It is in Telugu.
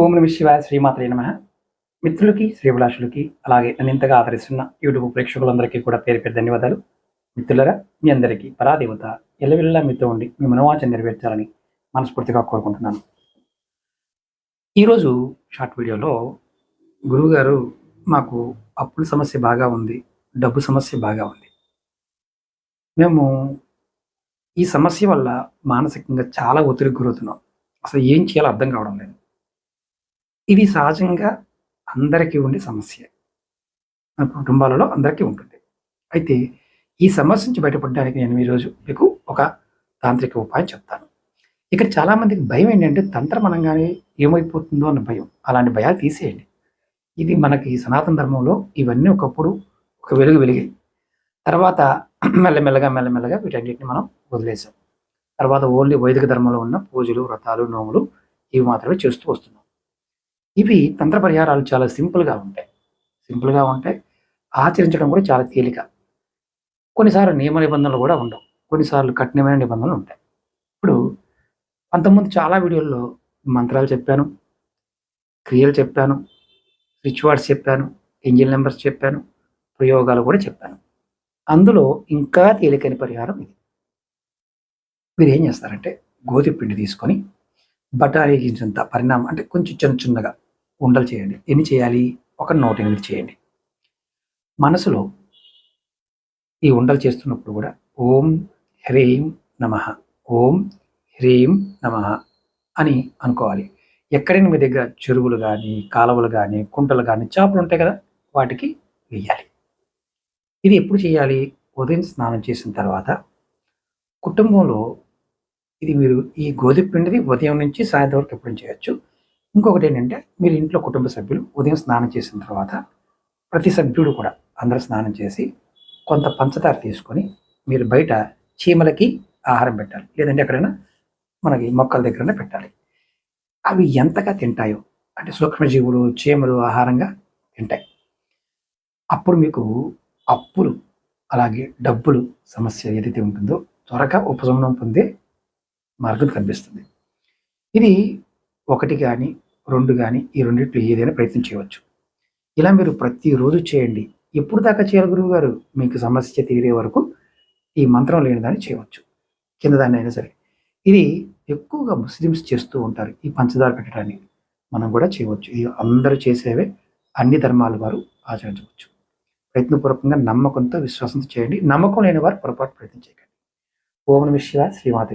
ఓం నమ శివాయ శ్రీమాత్రే నమ. మిత్రులకి శ్రీభిలాషులకి అలాగే నన్ను ఇంతగా ఆదరిస్తున్న యూట్యూబ్ ప్రేక్షకులందరికీ కూడా పేరు పేరు ధన్యవాదాలు. మిత్రులరా మీ అందరికీ పరాదేవత ఎల్లవెల్లా మీతో ఉండి మీ మనోవాంఛ నెరవేర్చాలని మనస్ఫూర్తిగా కోరుకుంటున్నాను. ఈరోజు షార్ట్ వీడియోలో గురువుగారు మాకు అప్పుల సమస్య బాగా ఉంది డబ్బు సమస్య బాగా ఉంది. మేము ఈ సమస్య వల్ల మానసికంగా చాలా ఒత్తిడికి గురవుతున్నాం. అసలు ఏం చేయాలో అర్థం కావడం లేదు. ఇది సహజంగా అందరికీ ఉండే సమస్య. మన కుటుంబాలలో అందరికీ ఉంటుంది. అయితే ఈ సమస్య నుంచి బయటపడడానికి నేను ఈరోజు మీకు ఒక తాంత్రిక ఉపాయం చెప్తాను. ఇక్కడ చాలామందికి భయం ఏంటంటే తంత్రం అనగానే ఏమైపోతుందో అన్న భయం. అలాంటి భయాలు తీసేయండి. ఇది మనకి సనాతన ధర్మంలో ఇవన్నీ ఒకప్పుడు ఒక వెలుగు వెలిగాయి. తర్వాత మెల్లమెల్లగా మెల్లమెల్లగా వీటన్నిటిని మనం వదిలేసాం. తర్వాత ఓన్లీ వైదిక ధర్మంలో ఉన్న పూజలు వ్రతాలు నోములు ఇవి మాత్రమే చేస్తూ వస్తున్నాం. ఇవి తంత్ర పరిహారాలు చాలా సింపుల్గా ఉంటాయి. సింపుల్గా ఉంటాయి. ఆచరించడం కూడా చాలా తేలిక. కొన్నిసార్లు నియమ నిబంధనలు కూడా ఉండవు. కొన్నిసార్లు కఠినమైన నిబంధనలు ఉంటాయి. ఇప్పుడు అంతకుముందు చాలా వీడియోల్లో మంత్రాలు చెప్పాను క్రియలు చెప్పాను రిచువార్డ్స్ చెప్పాను ఇంజిన్ నెంబర్స్ చెప్పాను ప్రయోగాలు కూడా చెప్పాను. అందులో ఇంకా తేలికైన పరిహారం ఇది. మీరు ఏం చేస్తారంటే గోధుమ పిండి తీసుకొని బఠానీ గింజంత పరిణామం అంటే కొంచెం చిన్న చిన్నగా ఉండలు చేయండి. ఎన్ని చేయాలి? ఒక నూట ఎనిమిది చేయండి. మనసులో ఈ ఉండలు చేస్తున్నప్పుడు కూడా ఓం హ్రీం నమ ఓం హ్రీం నమ అని అనుకోవాలి. ఎక్కడైనా మీ దగ్గర చెరువులు కానీ కాలువలు కానీ కుంటలు కానీ చేపలు ఉంటాయి కదా వాటికి వెయ్యాలి. ఇది ఎప్పుడు చేయాలి? ఉదయం స్నానం చేసిన తర్వాత కుటుంబంలో ఇది మీరు ఈ గోధుమ పిండిది ఉదయం నుంచి సాయంత్రం వరకు ఎప్పుడు చేయొచ్చు. ఇంకొకటి ఏంటంటే మీరు ఇంట్లో కుటుంబ సభ్యులు ఉదయం స్నానం చేసిన తర్వాత ప్రతి సభ్యుడు కూడా అందరూ స్నానం చేసి కొంత పంచదార తీసుకొని మీరు బయట చీమలకి ఆహారం పెట్టాలి. లేదంటే ఎక్కడైనా మనకి మొక్కల దగ్గరనే పెట్టాలి. అవి ఎంతగా తింటాయో అంటే సూక్ష్మజీవులు చీమలు ఆహారంగా తింటాయి. అప్పుడు మీకు అప్పులు అలాగే డబ్బులు సమస్య ఏదైతే ఉంటుందో త్వరగా ఉపశమనం పొందే మార్గం కనిపిస్తుంది. ఇది ఒకటి కానీ రెండు కానీ ఈ రెండింటిలో ఏదైనా ప్రయత్నం చేయవచ్చు. ఇలా మీరు ప్రతిరోజు చేయండి. ఎప్పుడు దాకా చేయాలి గురువు గారు? మీకు సమస్య తీరే వరకు ఈ మంత్రం లేని దాన్ని చేయవచ్చు. కింద దాన్ని అయినా సరే. ఇది ఎక్కువగా ముస్లిమ్స్ చేస్తూ ఉంటారు. ఈ పంచదార పెట్టడాన్ని మనం కూడా చేయవచ్చు. ఇది అందరూ చేసేవే. అన్ని ధర్మాల వారు ఆచరించవచ్చు. ప్రయత్నపూర్వకంగా నమ్మకంతో విశ్వాసంతో చేయండి. నమ్మకం లేని వారు పొరపాటు ప్రయత్నం చేయకండి. ఓం నమ శివ శ్రీమాత